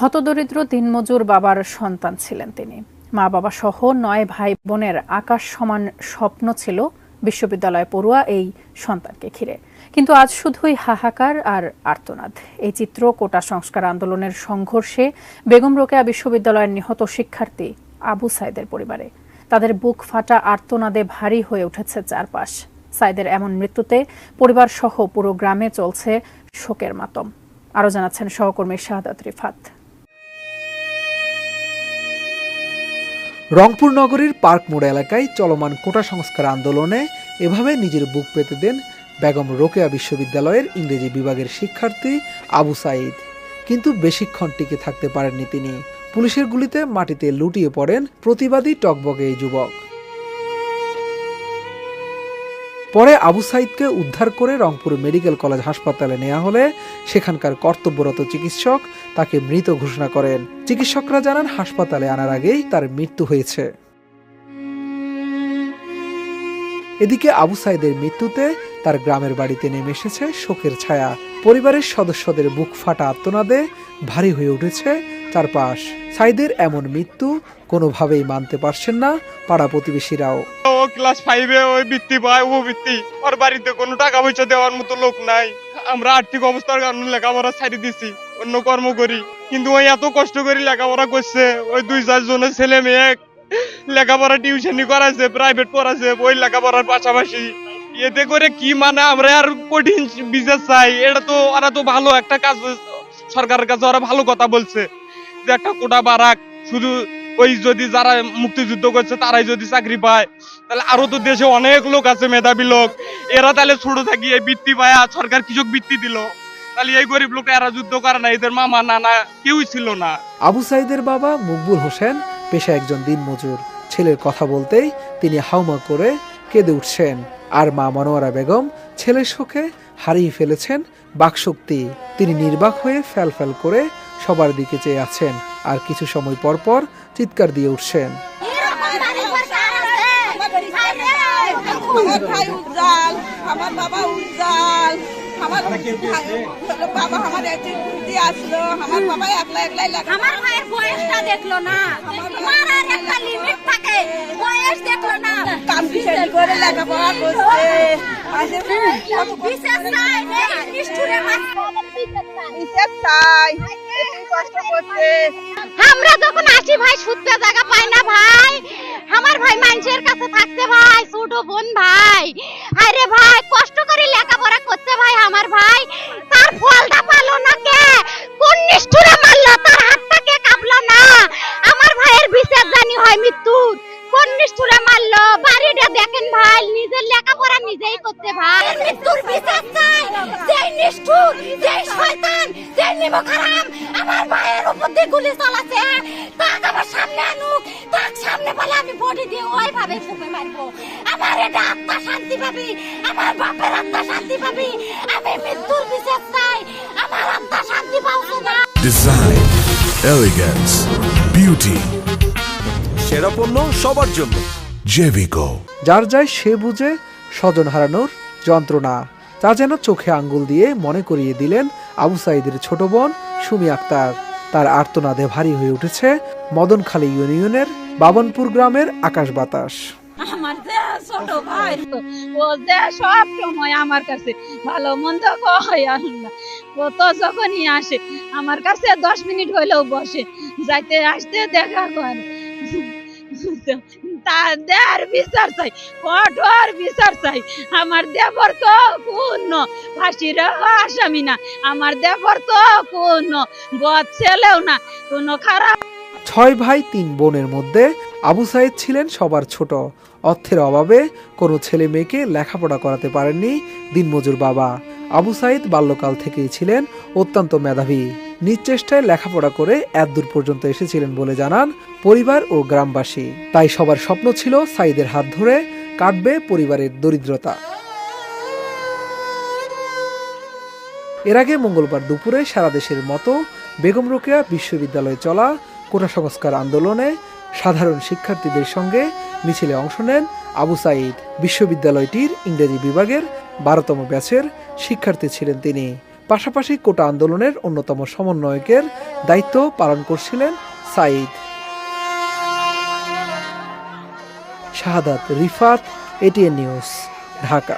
হতদরিদ্র দিনমজুর বাবার সন্তান ছিলেন তিনি। মা বাবা সহ নয় ভাই বোনের আকাশ সমান স্বপ্ন ছিল বিশ্ববিদ্যালয় পড়ুয়া এই সন্তানকে ঘিরে। কিন্তু আজ শুধুই হাহাকার আর আর্তনাদ। এই চিত্র কোটা সংস্কার আন্দোলনের সংঘর্ষে বেগম রোকেয়া বিশ্ববিদ্যালয়ের নিহত শিক্ষার্থী আবু সাইদের পরিবারে। তাদের বুক ফাটা আর্তনাদে ভারী হয়ে উঠেছে চারপাশ। সাইদের এমন মৃত্যুতে পরিবার সহ পুরো গ্রামে চলছে শোকের মাতম। আরও জানাচ্ছেন সহকর্মী শাহাদাত রিফাত। রংপুর নগরীর পার্ক মোড় এলাকায় চলমান কোটা সংস্কার আন্দোলনে এভাবে নিজের বুক পেতে দেন বেগম রোকেয়া বিশ্ববিদ্যালয়ের ইংরেজি বিভাগের শিক্ষার্থী আবু সাইদ কিন্তু বেশিক্ষণ টিকে থাকতে পারেননি তিনি। পুলিশের গুলিতে মাটিতে লুটিয়ে পড়েন প্রতিবাদী টকবগে এই যুবক। পরে আবু সাইদকে উদ্ধার করে রংপুর মেডিকেল কলেজ হাসপাতালে নেওয়া হলে সেখানকার কর্তব্যরত চিকিৎসক তাকে মৃত ঘোষণা করেন। চিকিৎসকরা জানান, হাসপাতালে আনার আগেই তার মৃত্যু হয়েছে। এদিকে আবু সাইদের মৃত্যুতে তার গ্রামের বাড়িতে নেমে এসেছে শোকের ছায়া। পরিবারের সদস্যদের বুক ফাটা আত্মনাদে ভারী হয়ে উঠেছে চারপাশ। সাইদের এমন মৃত্যু কোনোভাবেই মানতে পারছেন না পাড়া প্রতিবেশীরাও। ও ক্লাস ফাইভে ওই বৃত্তি পায় ও বৃত্তি ওর বাড়িতে কোনো টাকা পয়সা দেওয়ার মতো লোক নাই। আমরা আর্থিক অবস্থার কারণে লেখাপড়া ছাড়ি দিছি, অন্য কর্ম করি। কিন্তু ওই এত কষ্ট করে লেখাপড়া করছে, ওই দুই চার জনের ছেলে মেয়ে, লেখাপড়া টিউশনি করাছে প্রাইভেট পড়াছে ওই লেখাপড়ার পাশাপাশি। এতে করে কি মানে আমরা আর কঠিন বিচার চাই? এটা তো, ওরা তো ভালো একটা কাজ সরকারের কাছে ওরা ভালো কথা বলছে। যে একটা কোটা বারাক শুধু ওই যদি যারা মুক্তিযুদ্ধ করছে, তারাই যদি চাকরি পায়। তাহলে আরও তো দেশে অনেক লোক আছে, মেধাবী লোক। এরা তাহলে ছোট থাকি, এই বৃত্তি পায় সরকার কৃষক বৃত্তি দিল। তাহলে এই গরিব লোকটা এরা যুদ্ধ করে না, এদের মামা, নানা, কেউই ছিল না। আবু সাইদের বাবা মকবুল হোসেন পেশা একজন দিনমজুর। ছেলের কথা বলতেই তিনি হাউমা করে কেঁদে উঠছেন। আর মা মনোয়ারা বেগম ছেলের শোকে হারিয়ে ফেলেছেন বাকশক্তি। তিনি নির্বাক হয়ে ফ্যাল ফ্যাল করে সবার দিকে চেয়ে আছেন আর কিছু সময় পর পর চিৎকার দিয়ে উঠছেন। আমার বাবা উজ্জ্বল। আমার বাবা আমার একদিন ঘুরতে আসলো আমার বাবা একলা একলাই লেখা আমার ভাইয়ের বয়সটা দেখল না। মারার একটা লিমিট থাকে বয়স দেখল না। কাম করে লেখাপড়া করছে। আসে বিশেষ নাই নিষ্ঠুরে মাছ ইসের কষ্ট করছে। আমরা যখন আসি ভাই শুদ্ধ জায়গা পাই না ভাই। আমার ভাই মানুষের কাছে থাকতে ভাই ছোট বোন ভাই। আরে ভাই কষ্ট করে করছে ভাই, আমার ভাই, তার ফলটা পালো না কে? কোন নিষ্ঠুরে মারলো? তার হাতটা কে কাঁপলো না? আমার ভাইয়ের বিচার জানি হয় মৃত্যু। কোন নিষ্ঠুরে মারলো? বাড়িটা দেখেন ভাই, নিজের লেখাপড়া নিজেই করতে ভাই। মৃত্যুর বিচার চাই। নিষ্ঠুর যেই শয়তান যেই নিমখারাম আমার ভাইয়ের উপর দিয়ে গুলি চালাচ্ছে তাক আমার সামনে আনুক তাক সামনে পালে আমি বডি দিয়ে ওইভাবে ফুপে মারবো। আমার এটা আত্মা শান্তি পাবি আমার বাপের আত্মা শান্তি পাবি আমি মৃত্যুর বিচার চাই আমার আত্মা শান্তি পাওয়া না। Design, elegance, beauty, সেরা পণ্য সবার জন্য। Jevico. যার যায় সে বুঝে স্বজন হারানোর যন্ত্রণা। তা যেন চোখে আঙ্গুল দিয়ে মনে করিয়ে দিলেন আবু সাইদের ছোট বোন সুমি আক্তার। তার আর্তনাদে ভারী হয়ে উঠেছে মদনখালী ইউনিয়নের বাবনপুর গ্রামের আকাশ বাতাস। আমার ছোট ভাই, ও সব সময় আমার কাছে। ভালো মন্দ কয় ও তো যখনই আসে, আমার কাছে দশ মিনিট হইলেও বসে। যাইতে আসতে দেখা করে। তার দেয়ার বিচার চাই, কঠোর বিচার চাই। আমার দেবর তো পূর্ণ, ফাঁসির আসামি না। আমার দেবর তো পূর্ণ ছেলেও না খারাপ ছয় ভাই, তিন বোনের মধ্যে আবু সাইদ ছিলেন সবার ছোট। অর্থের অভাবে কোনো ছেলে মেয়েকে লেখাপড়া করাতে পারেননি দিনমজুর বাবা। আবু সাইদ বাল্যকাল থেকেই ছিলেন অত্যন্ত মেধাবী। নিজ চেষ্টায় লেখাপড়া করে এতদূর পর্যন্ত এসেছিলেন বলে জানান পরিবার ও গ্রামবাসী। তাই সবার স্বপ্ন ছিল সাইদের হাত ধরে কাটবে পরিবারের দরিদ্রতা। এর আগে মঙ্গলবার দুপুরে সারা দেশের মতো বেগম রোকেয়া বিশ্ববিদ্যালয়ে চলা কোটা সংস্কার আন্দোলনে সাধারণ শিক্ষার্থীদের সঙ্গে মিছিলে অংশ নেন আবু সাইদ বিশ্ববিদ্যালয়টির ইংরেজি বিভাগের বারোতম ব্যাচের শিক্ষার্থী ছিলেন তিনি। পাশাপাশি কোটা আন্দোলনের অন্যতম সমন্বয়কের দায়িত্ব পালন করছিলেন সাইদ শাহাদাত রিফাত এটিএন নিউজ ঢাকা।